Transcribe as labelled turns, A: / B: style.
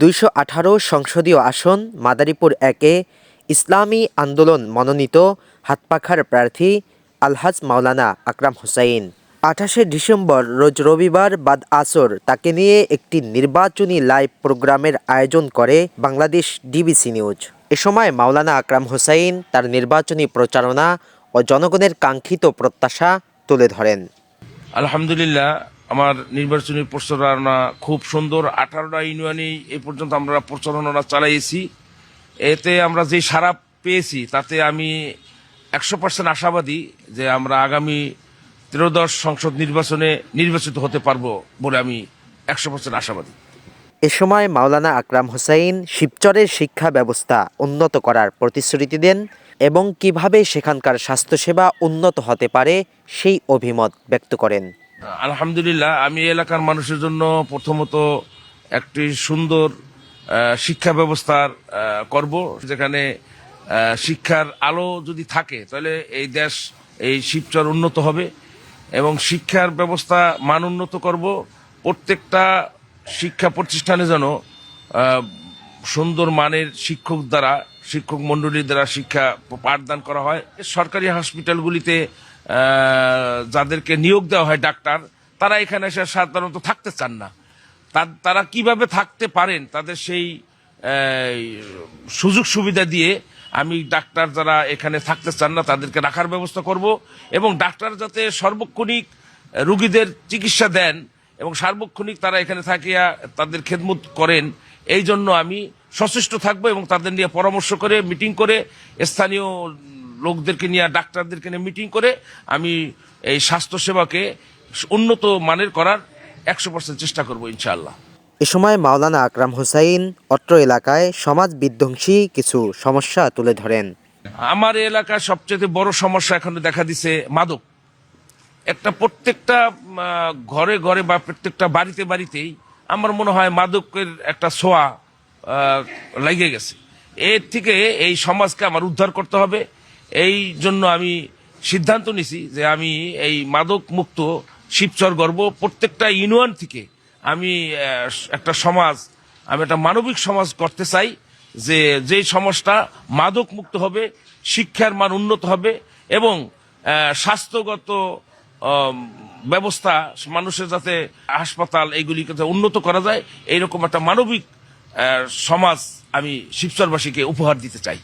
A: দুইশো আঠারো সংসদীয় আসন মাদারীপুর একে ইসলামী আন্দোলন মনোনীত হাতপাখার প্রার্থী আলহাজ মাওলানা আকরাম হুসাইন। আঠাশে ডিসেম্বর রোজ রবিবার বাদ আসর তাকে নিয়ে একটি নির্বাচনী লাইভ প্রোগ্রামের আয়োজন করে বাংলাদেশ ডিবিসি নিউজ। এ সময় মাওলানা আকরাম হুসাইন তার নির্বাচনী প্রচারণা ও জনগণের কাঙ্ক্ষিত প্রত্যাশা তুলে ধরেন।
B: আলহামদুলিল্লাহ আমার নির্বাচনী প্রচারণা খুব সুন্দর। আঠারোটা ইউনিয়নে এ পর্যন্ত আমরা প্রচারণা চালাইছি। এতে আমরা যে সারা পেয়েছি, তাতে আমি একশো পার্সেন্ট আশাবাদী যে আমরা আগামী ত্রয়োদশ সংসদ নির্বাচনে নির্বাচিত হতে পারব বলে আমি একশো পার্সেন্ট আশাবাদী।
A: এ সময় মাওলানা আকরাম হোসাইন শিবচরের শিক্ষা ব্যবস্থা উন্নত করার প্রতিশ্রুতি দেন এবং কীভাবে সেখানকার স্বাস্থ্যসেবা উন্নত হতে পারে সেই অভিমত ব্যক্ত করেন।
B: আলহামদুলিল্লাহ, আমি এলাকার মানুষের জন্য প্রথমত একটি সুন্দর শিক্ষা ব্যবস্থার করব। যেখানে শিক্ষার আলো যদি থাকে, তাহলে এই দেশ, এই শিবচর উন্নত হবে এবং শিক্ষার ব্যবস্থা মান উন্নত করব। প্রত্যেকটা শিক্ষা প্রতিষ্ঠানে যেন সুন্দর মানের শিক্ষক দ্বারা শিক্ষক মন্ডলীর দ্বারা শিক্ষা পাঠদান করা হয়। সরকারি হসপিটালগুলিতে যাদেরকে নিয়োগ দেওয়া হয় ডাক্তার, তারা এখানে এসে সাধারণত থাকতে চান না। তারা কীভাবে থাকতে পারেন? তাদের সেই সুযোগ সুবিধা দিয়ে আমি ডাক্তার যারা এখানে থাকতে চান না, তাদেরকে রাখার ব্যবস্থা করব এবং ডাক্তার যাতে সর্বক্ষণিক রুগীদের চিকিৎসা দেন এবং সার্বক্ষণিক তারা এখানে থাকিয়া তাদের খেদমত করেন, এই জন্য আমি সচেষ্ট থাকব এবং তাদের নিয়ে পরামর্শ করে মিটিং করে স্থানীয় লোকদেরকে নিয়ে ডাক্তারদেরকে নিয়ে মিটিং করে আমি এই স্বাস্থ্যসেবাকে উন্নত মানের করার একশো পার্সেন্ট চেষ্টা করব ইনশাআল্লাহ।
A: এ সময় মাওলানা আকরাম হোসাইন অত্র এলাকায় সমাজ বিধ্বংসী কিছু সমস্যা তুলে ধরেন।
B: আমার এলাকার সবচেয়ে বড় সমস্যা এখন দেখা দিছে মাদক। একটা প্রত্যেকটা ঘরে ঘরে বা প্রত্যেকটা বাড়িতে বাড়িতেই আমার মনে হয় মাদকের একটা ছোঁয়া লেগে গেছে। এর থেকে এই সমাজকে আমার উদ্ধার করতে হবে। এই জন্য আমি সিদ্ধান্ত নিছি যে আমি এই মাদক মুক্ত শিবচর গর্ব প্রত্যেকটা ইউনিয়ন থেকে আমি একটা সমাজ, আমি একটা মানবিক সমাজ করতে চাই যে যে সমাজটা মাদক মুক্ত হবে, শিক্ষার মান উন্নত হবে এবং স্বাস্থ্যগত ব্যবস্থা মানুষের যাতে হাসপাতাল এইগুলি যাতে উন্নত করা যায়, এইরকম একটা মানবিক সমাজ আমি শিবচরবাসীকে উপহার দিতে চাই।